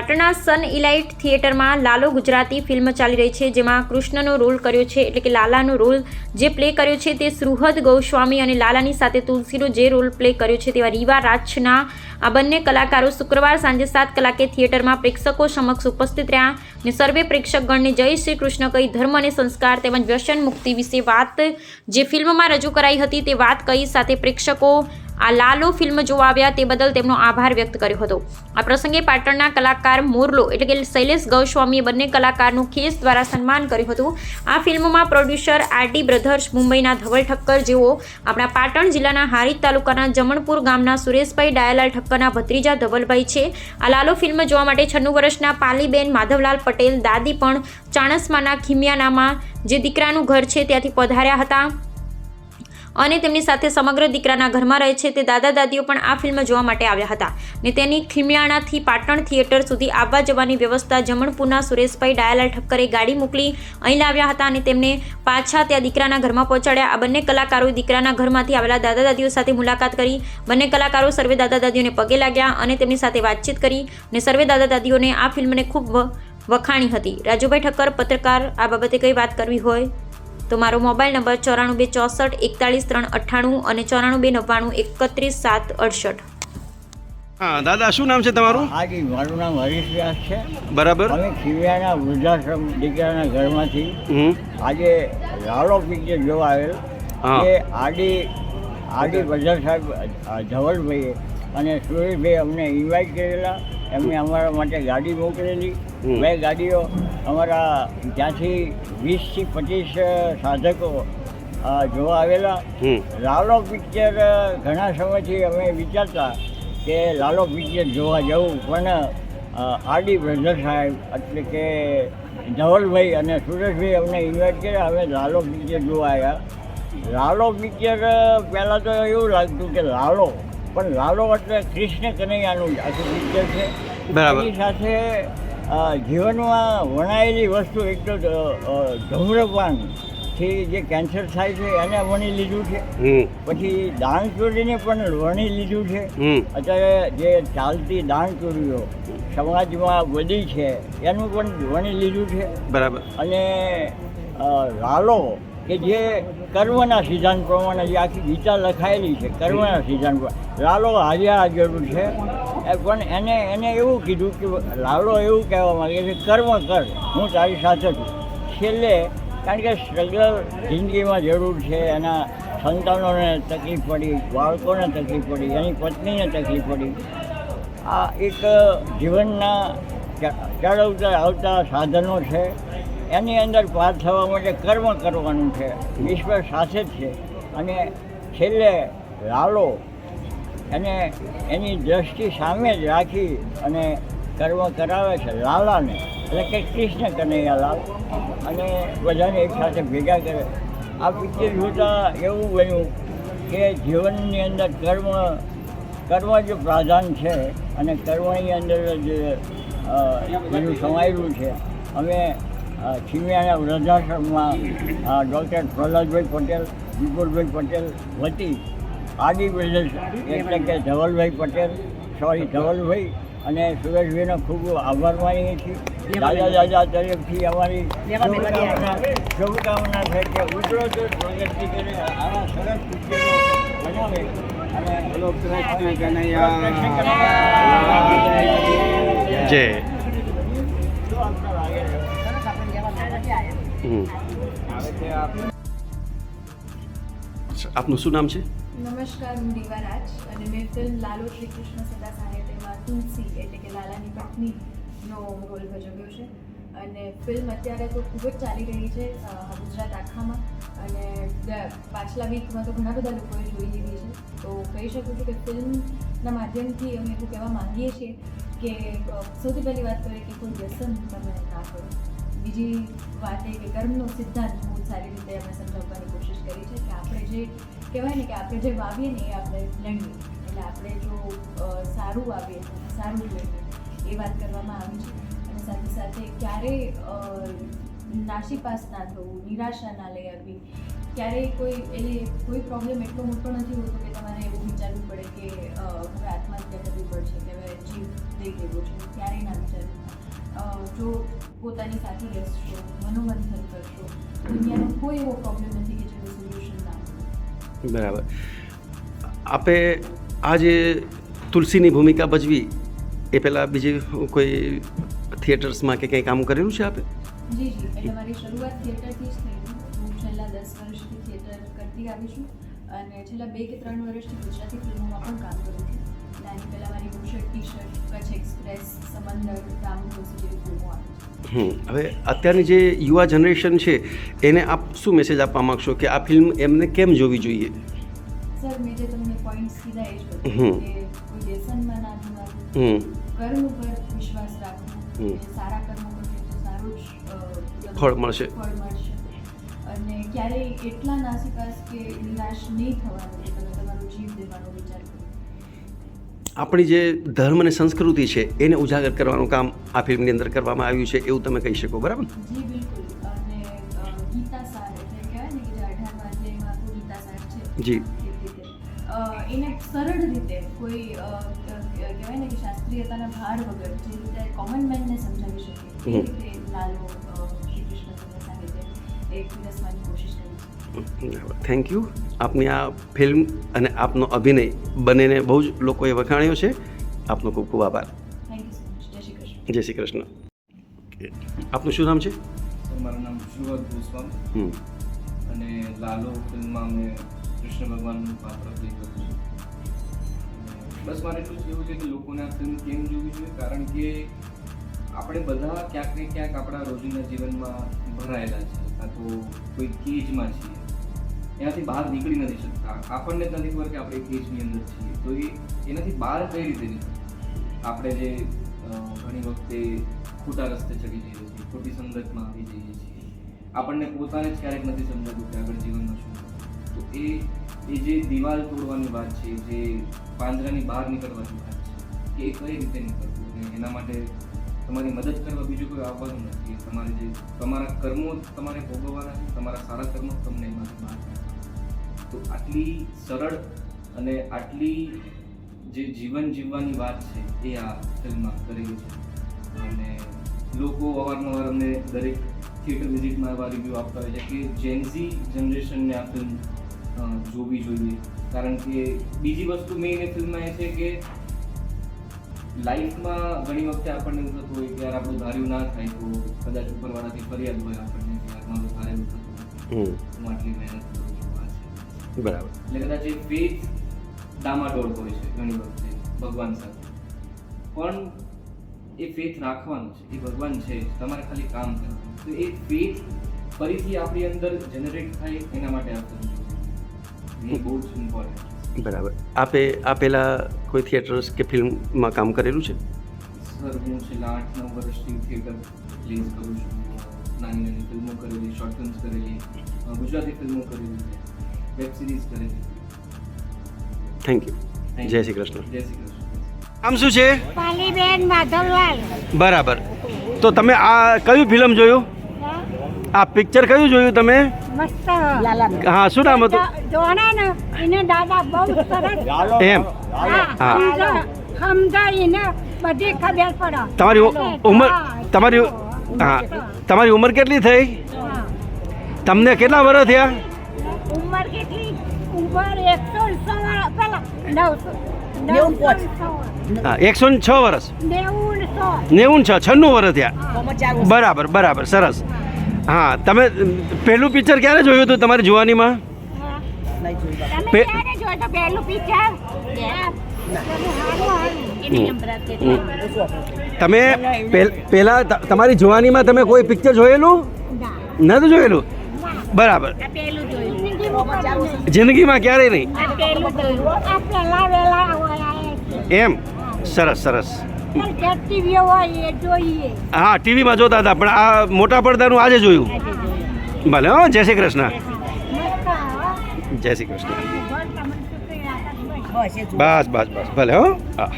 પાટણના સન ઇલાઇટ થિયેટરમાં લાલો ગુજરાતી ફિલ્મ ચાલી રહી છે, જેમાં કૃષ્ણનો રોલ કર્યો છે, એટલે કે લાલાનો રોલ જે પ્લે કર્યો છે તે સુહદ ગૌસ્વામી અને લાલાની સાથે તુલસીનો જે રોલ પ્લે કર્યો છે તેવા રીવા રાજના આ બંને કલાકારો શુક્રવાર સાંજે સાત કલાકે થિયેટરમાં પ્રેક્ષકો સમક્ષ ઉપસ્થિત રહ્યા અને સર્વે પ્રેક્ષકગણને જય શ્રી કૃષ્ણ કહી ધર્મ અને સંસ્કાર તેમજ વ્યસન મુક્તિ વિશે વાત જે ફિલ્મમાં રજૂ કરાઈ હતી તે વાત કહી સાથે પ્રેક્ષકો આ લાલો ફિલ્મ જોવા આવ્યા તે બદલ તેમનો આભાર વ્યક્ત કર્યો હતો. આ પ્રસંગે પાટણના કલાકાર મોરલો એટલે કે શૈલેષ ગૌસ્વામીએ બંને કલાકારનું ખેસ દ્વારા સન્માન કર્યું હતું. આ ફિલ્મમાં પ્રોડ્યુસર આરડી બ્રધર્સ, મુંબઈના ધવલ ઠક્કર જેઓ આપણા પાટણ જિલ્લાના હારીજ તાલુકાના જમણપુર ગામના સુરેશભાઈ ડાયાલાલ ઠક્કરના ભત્રીજા ધવલભાઈ છે. આ લાલો ફિલ્મ જોવા માટે છન્નું વર્ષના પાલીબેન માધવલાલ પટેલ, દાદી પણ ચાણસમાના ખીમિયાનામાં જે દીકરાનું ઘર છે ત્યાંથી પધાર્યા હતા. અને તેમની સાથે સમગ્ર દીકરાના ઘરમાં રહે છે તે દાદા દાદીઓ પણ આ ફિલ્મ જોવા માટે આવ્યા હતા. ને તેની ખીમિયાણાથી પાટણ થિયેટર સુધી આવવા જવાની વ્યવસ્થા જમણપુરના સુરેશભાઈ ડાયાલાલ ઠક્કરે ગાડી મોકલી અહીં લાવ્યા હતા અને તેમને પાછા ત્યાં દીકરાના ઘરમાં પહોંચાડ્યા. આ બંને કલાકારોએ દીકરાના ઘરમાંથી આવેલા દાદા દાદીઓ સાથે મુલાકાત કરી. બંને કલાકારો સર્વે દાદા દાદીઓને પગે લાગ્યા અને તેમની સાથે વાતચીત કરી અને સર્વે દાદા દાદીઓને આ ફિલ્મને ખૂબ વખાણી હતી. રાજુભાઈ ઠક્કર, પત્રકાર, આ બાબતે કઈ વાત કરવી હોય તો મારો મોબાઈલ નંબર ચોરાણું બે ચોસઠ એકતાળીસ ત્રણ અઠ્ઠાણું અને ચોરાણું બે નવ્વાણું એકત્રીસ સાત અડસઠ. હા દાદા શું નામ છે તમારું? હાજી મારું નામ હરીશ વ્યાસ છે. બરાબર. અમે ખીમિયાના વૃદ્ધાશ્રમ દીકરાના ઘરમાંથી આજે લાલો પિક્ચર જોવા આવેલ કે આડી આડી બજાર સાહેબ ધવલભાઈએ અને સુરેશભાઈ અમને ઇન્વાઇટ કરેલા. એમને અમારા માટે ગાડી મોકલેલી. બે ગાડીઓ અમારા ત્યાંથી વીસથી પચીસ સાધકો જોવા આવેલા. લાલો પિક્ચર ઘણા સમયથી અમે વિચારતા કે લાલો પિક્ચર જોવા જવું પણ આરડી બ્રધર સાહેબ એટલે કે ધવલભાઈ અને સુરેશભાઈ અમને ઇન્વાઇટ કર્યા અમે લાલો પિક્ચર જોવા આવ્યા લાલો પિક્ચર પહેલાં તો એવું લાગતું કે લાલો પણ લાલો એટલે કૃષ્ણ કનૈયાનું આખું પિક્ચર છે. બરાબર. એની સાથે જીવનમાં વણાયેલી વસ્તુ એક તો ધૂમ્રપાનથી જે કેન્સર થાય છે એને વણી લીધું છે. પછી દાણ ચોરીને પણ વણી લીધું છે. અત્યારે જે ચાલતી દાણ ચોરીઓ સમાજમાં બધી છે એનું પણ વણી લીધું છે. બરાબર. અને લાલો કે જે કર્મના સિદ્ધાંત પ્રમાણે જે આખી ગીતા લખાયેલી છે, કર્મના સિદ્ધાંત પ્રમાણે. લાલો હાજ્યા હાજરું છે. પણ એને એને એવું કીધું કે લાલો એવું કહેવા માંગે છે, કર્મ કર, હું તારી સાથે છું. છેલ્લે કારણ કે સ્ટ્રગલ જિંદગીમાં જરૂર છે, એના સંતાનોને તકલીફ પડી, બાળકોને તકલીફ પડી, એની પત્નીને તકલીફ પડી. આ એક જીવનના ચડવતા આવતા સાધનો છે. એની અંદર પાર થવા માટે કર્મ કરવાનું છે, ઈશ્વર સાથે જ છે. અને છેલ્લે લાલો, એને એની દ્રષ્ટિ સામે જ રાખી અને કર્મ કરાવે છે, લાલાને. એટલે કે કૃષ્ણ કનૈયાલાલ અને બધાને એકસાથે ભેગા કરે. આ પિક્ચર જોતાં એવું બન્યું કે જીવનની અંદર કર્મ કર્મ જ પ્રાધાન છે અને કર્મની અંદર જ બધું સમાયેલું છે. અમે અ, ખીમિયાના વૃદ્ધાશ્રમમાં ડૉક્ટર પ્રહલાદભાઈ પટેલ વિપુલભાઈ પટેલ વતી આદિ બ્રધર્સ એટલે કે ધવલભાઈ પટેલ સોરી ધવલભાઈ અને સુરેશભાઈનો ખૂબ આભાર માનીએ છીએ. દાદા દાદા તરફથી અમારી શુભકામના શુભકામના છે કે ઉત્તરોત્તર પ્રગતિ કરે આવા સરસ પિક્ચરો બનાવે. અને બોલો કૃષ્ણ કનૈયા જય. આપનું શું નામ છે? નમસ્કાર હું રીવા રાજ અને મેં ફિલ્મ લાલો શ્રી કૃષ્ણ સદા સાહિત્યમાં તુલસી એટલે કે લાલાની પત્નીનો રોલ ભજવ્યો છે. અને ફિલ્મ અત્યારે તો ખૂબ જ ચાલી રહી છે ગુજરાત આખામાં. અને પાછલા વીકમાં તો ઘણા બધા લોકોએ જોઈ લીધી છે. તો કહી શકું છું કે ફિલ્મના માધ્યમથી અમે એવું કહેવા માંગીએ છીએ કે સૌથી પહેલી વાત કરીએ કે કોઈ વ્યસન તમે ના કરો. બીજી વાત એ કે કર્મનો સિદ્ધાંત બહુ સારી રીતે અમે સમજાવવાની કોશિશ કરી છે કે આપણે જે કહેવાય ને કે આપણે જે વાવીએ ને એ આપણે લણીએ એટલે આપણે જો સારું વાવીએ સારું લઈએ. એ વાત કરવામાં આવી છે. અને સાથે સાથે ક્યારેય નાશીપાસ ના થવું નિરાશા ના લઈ આવવી ક્યારેય કોઈ, એટલે કોઈ પ્રોબ્લેમ એટલો મોટો નથી હોતો કે તમારે એવું વિચારવું પડે કે હવે આત્મહત્યા કરવી પડશે, કે હવે જીવ થઈ ગયો છે. ક્યારેય ના વિચારવું જો પોતાની સાથે રહેશો મનોમંથન કરશો દુનિયાનો કોઈ એવો પ્રોબ્લેમ નથી કે જેનું સોલ્યુશન ના બરાબર. આપે આ જે તુલસીની ભૂમિકા ભજવી એ પહેલાં બીજી કોઈ થિયેટર્સમાં કે કંઈ કામ કરેલું છે આપે? જી જી. એટલે મારી શરૂઆત થિયેટરથી જ થઈ હું છેલ્લા દસ વર્ષથી થિયેટર કરતી આવી છું અને છેલ્લા બે કે ત્રણ વર્ષથી ગુજરાતી ફિલ્મોમાં પણ કામ કરું છું. અને આની bush shirt T shirt Kutch express Samandar Ram જેવી ફિલ્મો આવી હમ. હવે અત્યારની જે યુવા જનરેશન છે એને આપ શું મેસેજ આપવા માગશો કે આ ફિલ્મ એમને કેમ જોવી જોઈએ? સર મેં જે તમને પોઈન્ટ્સ કીધા એ જ હમ. કે કોઈ વ્યસનમાં ના હમ. કર્મ પર વિશ્વાસ રાખવો. હમ. સારા કર્મ કરશો તો સારું જ ફળ મળશે. ફળ મળશે. અને ક્યારેય એટલા નાસીપાસ કે નિરાશ નહીં થવાનું તમે તમારું જીવ દેવાનો વિચાર આપણી જે ધર્મ અને સંસ્કૃતિ છે એને ઉજાગર કરવાનું કામ આ ફિલ્મની અંદર કરવામાં આવ્યું છે એવું તમે કહી શકો બરાબર? જી એને સરળ રીતે કોઈ કહેવાય ને કે શાસ્ત્રીયતાના ભાર વગર જે રીતે કોમન મેનને સમજાવી શકે એ રીતે લાલો શ્રી કૃષ્ણ ચંદ્ર સાહેબે એ કોશિશ કરી છે થેન્ક યુ આપની આ ફિલ્મ અને આપનો અભિનય બંનેને બહુ જ લોકોએ વખાણ્યો છે. આપનો ખૂબ ખૂબ આભાર. થેન્ક યુ સો મચ જય શ્રી કૃષ્ણ. જય શ્રી કૃષ્ણ. ઓકે. આપનું શું નામ છે? મારું નામ સુરત ગોસ્વામી. હમ. અને લાલો ફિલ્મમાં મેં કૃષ્ણ ભગવાનનું પાત્ર પ્લે કર્યું છે. બસ મારે એટલું જ કહેવું છે કે લોકોને આ ફિલ્મ કેમ જોવી જોઈએ? કારણ કે આપણે બધા ક્યાંક ને ક્યાંક આપણા રોજિંદા જીવનમાં ભરાયેલા છે. કાં તો કોઈ કેજમાં છીએ. એનાથી બહાર નીકળી નથી શકતા. આપણને જ નથી ખબર કે આપણે કેસની અંદર છીએ. તો એ એનાથી બહાર કઈ રીતે આપણે જે ઘણી વખતે ખોટા રસ્તે ચડી જઈએ છીએ, ખોટી સંગતમાં આવી જઈએ છીએ. આપણને પોતાને જ ક્યારેક નથી સમજાતું કે આગળ જીવનમાં શું તો એ એ જે દિવાલ તોડવાની વાત છે, જે પાંજરાની બહાર નીકળવાની વાત છે કે એ કઈ રીતે નીકળવું અને એના માટે તમારી મદદ કરવા બીજું કોઈ આવવાનું નથી. તમારે જે તમારા કર્મો તમારે ભોગવવાના છે, તમારા સારા કર્મો તમને એમાંથી બહાર તો આટલી સરળ અને આટલી જે જીવન જીવવાની વાત છે એ આ ફિલ્મમાં કરેલી છે. અને લોકો અવારનવાર અમને દરેક થિયેટર વિઝિટમાં એવા રિવ્યૂ આપતા હોય છે કે જેન્ઝી જનરેશનને આ ફિલ્મ જોવી જોઈએ. કારણ કે બીજી વસ્તુ મેઇન એ ફિલ્મમાં એ છે કે લાઈફમાં ઘણી વખતે આપણને એવું થતું હોય કે યાર આપણું ધાર્યું ના થાય તો કદાચ ઉપરવાળાથી ફરિયાદ હોય આપણને કે યાર મારું ધારેલું થતું હું આટલી મહેનત કરું છું આ છે બરાબર. એટલે કદાચ એ ફેથ ડામાડોળ હોય છે ઘણી વખતે ભગવાન સાથે. પણ એ ફેથ રાખવાનું છે એ ભગવાન છે તમારે ખાલી કામ કરવાનું તો એ ફેથ ફરીથી આપણી અંદર જનરેટ થાય એના માટે આ film જોવી. એ બહુ જ ઇમ્પોર્ટન્ટ બરાબર. આપે આ પહેલાં કોઈ થિયેટર્સ કે ફિલ્મમાં કામ કરેલું છે? સર હું છેલ્લા આઠ નવ વર્ષથી થિયેટર પ્લેસ કરું છું. નાની નાની ફિલ્મો કરેલી શોર્ટ ફિલ્મ્સ કરેલી ગુજરાતી ફિલ્મો કરેલી છે વેબ સિરીઝ કરેલી. Thank you Jai Shri Krishna. જય શ્રી કૃષ્ણ. આમ શું છે? પાલીબેન માધવલાલ. બરાબર. તો તમે આ કયું ફિલ્મ જોયું? આ પિક્ચર કયું જોયું તમે? મસ્ત. હા શું નામ હતું? જોણે ને એને દાદા બહુ સરસ. એમ. હા. સમજ- સમજાઈને બધી ખબર પડે. તમારી ઉંમર તમારી હા. તમારી ઉંમર કેટલી થઈ? તમને કેટલા વર્ષ થયા? ઉંમર કેટલી? ઉંમર એકસો એકસો ને છ વર્ષ. નેવું છ છન્નું વર્ષ થયા. બરાબર બરાબર સરસ. હા તમે પહેલું પિક્ચર ક્યારે જોયું હતું તમારી જુવાનીમાં? તમે પહેલું તમારી જુવાનીમાં તમે કોઈ પિક્ચર જોયેલું? નથી જોયેલું? બરાબર. જિંદગીમાં ક્યારે નહીં. એમ? સરસ સરસ. ચાલ જે ટીવી હોય એ જોઈએ. હા ટીવીમાં જોતા હતા પણ આ મોટા પડદાનું આજે જોયું. ભલે હો જય શ્રી કૃષ્ણ. જય શ્રી કૃષ્ણ. બસ બસ બસ ભલે હો. હા.